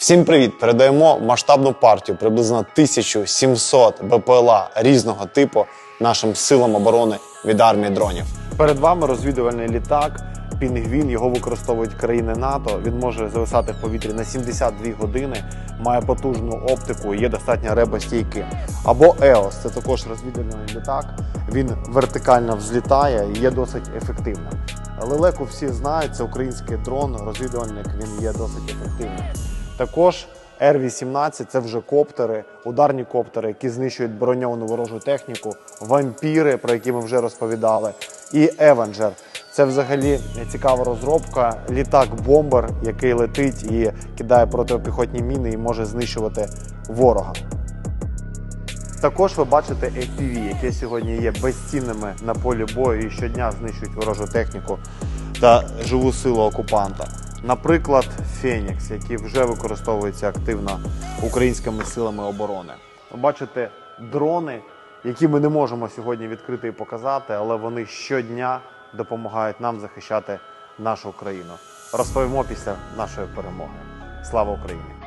Всім привіт! Передаємо масштабну партію приблизно 1700 БПЛА різного типу нашим силам оборони від армії дронів. Перед вами розвідувальний літак. Пінгвін його використовують країни НАТО. Він може зависати в повітрі на 72 години, має потужну оптику, є достатньо ребостійким. Або EOS – це також розвідувальний літак. Він вертикально взлітає і є досить ефективним. Лелеку всі знають, це український дрон, розвідувальник. Він є досить ефективним. Також Р-18 це вже коптери, ударні коптери, які знищують броньовану ворожу техніку, вампіри, про які ми вже розповідали, і Евенджер. Це взагалі цікава розробка. Літак-бомбер, який летить і кидає протипіхотні міни і може знищувати ворога. Також ви бачите FPV, які сьогодні є безцінними на полі бою і щодня знищують ворожу техніку та живу силу окупанта. Наприклад, Фенікс, який вже використовується активно українськими силами оборони. Бачите дрони, які ми не можемо сьогодні відкрити і показати, але вони щодня допомагають нам захищати нашу країну. Розповімо після нашої перемоги. Слава Україні!